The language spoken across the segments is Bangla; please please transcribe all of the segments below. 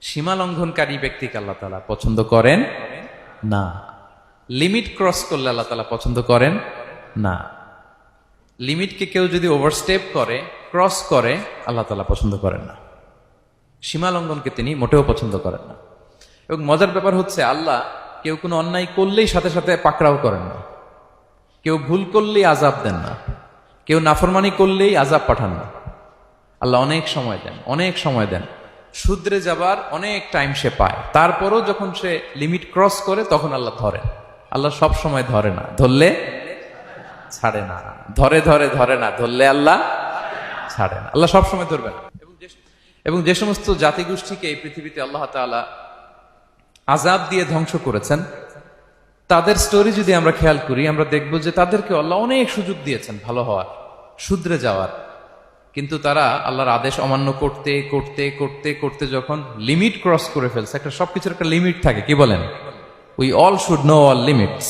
সীমা লঙ্ঘনকারী ব্যক্তিকে আল্লাহ তালা পছন্দ করেন না। লিমিট ক্রস করলে আল্লাহ তালা পছন্দ করেন না। লিমিটকে কেউ যদি ওভারস্টেপ করে, ক্রস করে, আল্লাহ তালা পছন্দ করেন না। সীমা লঙ্ঘনকে তিনি মোটেও পছন্দ করেন না। এবং মজার ব্যাপার হচ্ছে, আল্লাহ কেউ কোনো অন্যায় করলেই সাথে সাথে পাকড়াও করেন না। কেউ ভুল করলেই আজাব দেন না। কেউ নাফরমানি করলেই আজাব পাঠান না। আল্লাহ অনেক সময় দেন, অনেক সময় দেন। শুদ্রে যাবার অনেক টাইম সে পায়। তারপরও যখন সে লিমিট ক্রস করে, তখন আল্লাহ ধরেন। আল্লাহ সব সময় ধরে না। ধরলে ছাড়ে না। ধরে ধরে ধরে না। ধরলে আল্লাহ ছাড়ে না। আল্লাহ সব সময় ধরবে না। এবং যে- সমস্ত জাতিগোষ্ঠীকে এই পৃথিবীতে আল্লাহ তাআলা আজাব দিয়ে ধ্বংস করেছেন, তাদের স্টোরি যদি আমরা খেয়াল করি, আমরা দেখব যে তাদেরকে আল্লাহ অনেক সুযোগ দিয়েছেন ভালো হওয়ার, শুধরে যাওয়ার। কিন্তু তারা আল্লাহর আদেশ অমান্য করতে করতে করতে করতে যখন লিমিট ক্রস করে ফেলছে, একটা সবকিছুর একটা লিমিট থাকে, কি বলেন? We all should know all limits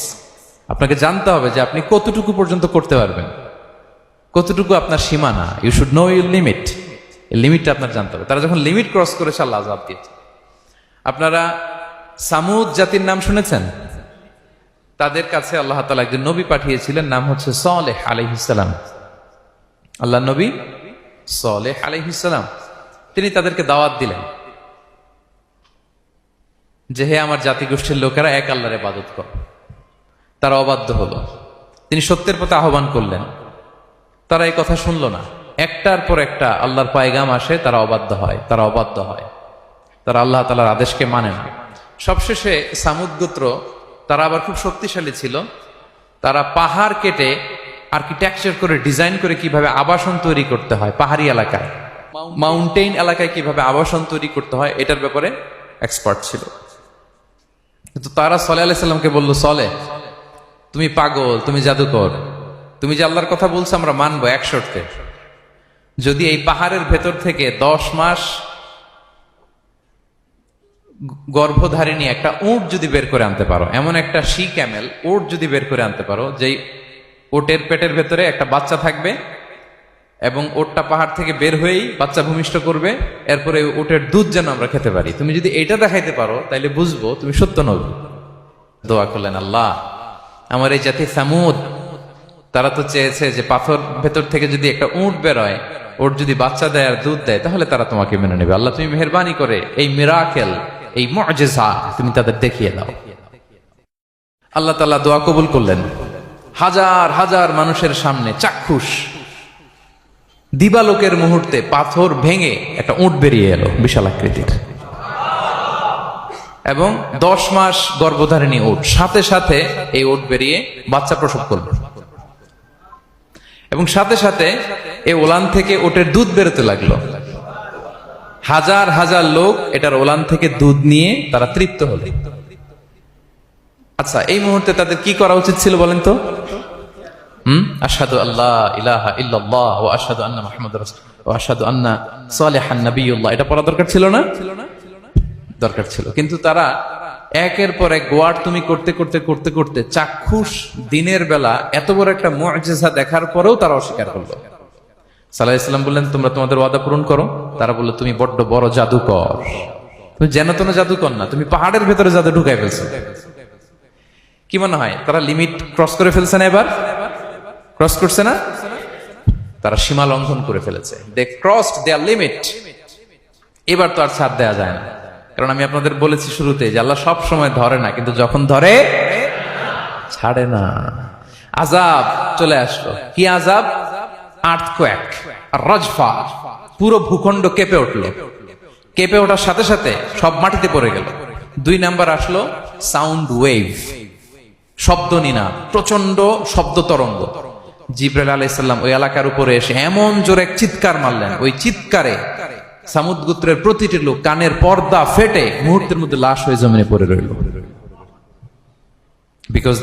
আপনাকে জানতে হবে যে আপনি কতটুকু পর্যন্ত করতে পারবেন। কতটুকু আপনার সীমানা? You should know your limit লিমিটটা আপনার জানতে হবে। তারা যখন লিমিট ক্রস করেছে, আল্লাহ আজাব দিয়েছে। আপনারা সামুদ জাতির নাম শুনেছেন? তাদের কাছে আল্লাহ তালা একজন নবী পাঠিয়েছিলেন, নাম হচ্ছে সলেহ আলহিসাম আল্লাহ নবী সলেহ আলহিসাম তিনি তাদেরকে দাওয়াত দিলেন যে, হে আমার জাতিগোষ্ঠীর লোকেরা, এক আল্লাহরে বাদত কর। তারা অবাধ্য হলো। তিনি সত্যের পথে আহ্বান করলেন। তারা এই কথা শুনলো না। একটার পর একটা আল্লাহর পায়গাম আসে, তারা অবাধ্য হয়, তারা অবাধ্য হয়। তারা আল্লাহ তালার আদেশকে মানে না। সবশেষে সামুদ গোত্র, তারা আবার খুব শক্তিশালী ছিল। তারা পাহাড় কেটে আর্কিটেকচার করে ডিজাইন করে কীভাবে আবাসন তৈরি করতে হয় পাহাড়ি এলাকায়? মাউন্টেন এলাকায় কীভাবে আবাসন তৈরি করতে হয় এটার ব্যাপারে এক্সপার্ট ছিল। কিন্তু তারা সলে আলাইসাল্লামকে বলল সলে তুমি পাগল তুমি জাদুকর। তুমি যে আল্লাহর কথা বলছো আমরা মানবো এক শর্তে। যদি এই পাহাড়ের ভেতর থেকে দশ মাস গর্ভধারিণী একটা উট যদি বের করে আনতে পারো এমন একটা শি ক্যামেল উট যদি বের করে আনতে পারো যেই ওটের পেটের ভেতরে একটা বাচ্চা থাকবে এবং ওটটা পাহাড় থেকে বের হয়েই বাচ্চা ভূমিষ্ঠ করবে, এরপরে ওটের দুধ যেন আমরা খেতে পারি। তুমি যদি এটা দেখাইতে পারো, তাইলে বুঝব তুমি সত্য নবী দোয়া করলেন আল্লাহ। আমার এই জাতি সামুদ, তারা তো চেয়েছে যে পাথর ভেতর থেকে যদি একটা উঁট বেরোয় ওর যদি বাচ্চা দেয় আর দুধ দেয়, তাহলে তারা তোমাকে মেনে নেবে। আল্লাহ, তুমি মেহরবানি করে এই মিরাকেল, এই মজেজা তুমি তাদের দেখিয়ে দাও। আল্লাহ তাল্লাহ দোয়া কবুল করলেন। হাজার হাজার মানুষের সামনে চাক্ষুষ। দিবালোকের মুহূর্তে পাথর ভেঙে একটা উঁট বেরিয়ে এলো বিশাল আকৃতির। এবং দশ মাস গর্ভধারিণী উট, সাথে সাথে এই উট বেরিয়ে বাচ্চা প্রসব করবে এবং সাথে সাথে এই ওলান থেকে ওটের দুধ বেরোতে লাগল। হাজার হাজার লোক এটার ওলান থেকে দুধ নিয়ে তারা তৃপ্ত হলো। আচ্ছা এই মুহূর্তে তাদের কি করা উচিত ছিল বলেন তো? আশহাদু আল্লাহ ইলাহা ইল্লাল্লাহ ওয়া আশহাদু আন্না এটা পড়া দরকার ছিল না? দরকার ছিল। কিন্তু তারা একের পর এক গোয়ার তুমি করতে করতে করতে করতে চাক্ষুষ দিনের বেলা এত বড় একটা মুআজিজা দেখার পরেও তারা অস্বীকার করল। সাল্লাহ ইসলাম বললেন, তোমরা তোমাদের ওয়াদা পূরণ করো। তারা বলল, তুমি বড্ড বড় জাদুকর। তুমি যেন তেন জাদুকর না, তুমি পাহাড়ের ভেতরে জাদু ঢুকাই ফেলছো। কি মনে হয়? তারা লিমিট ক্রস করে ফেলছে না এবার? ক্রস করছে না? তারা সীমা লঙ্ঘন করে ফেলেছে। দে ক্রসড দেয়ার লিমিট এবার তো আর ছাড় দেওয়া যায় না। কারণ আমি আপনাদের বলেছি শুরুতে যে আল্লাহ সব সময় ধরে না, কিন্তু যখন ধরে, ছাড়ে না। আজাব চলে আসলো। কি আজাব আর্থকোয়াক রজফা পুরো ভূখণ্ড কেঁপে উঠল। কেঁপে ওঠার সাথে সাথে সব মাটিতে পড়ে গেল। দুই নাম্বার আসলো সাউন্ড ওয়েভ শব্দ নিনা প্রচণ্ড শব্দ তরঙ্গ। জিব্রাইল আলাইসাল্লাম ওই এলাকার উপরে এসে এমন জোরে চিৎকার মারলেন। ওই চিৎকারে সামুদ গোত্রের প্রতিটি লোক কানের পর্দা ফেটে মুহূর্তের মধ্যে লাশ হয়ে জমিনে পড়ে রইল। বিকজ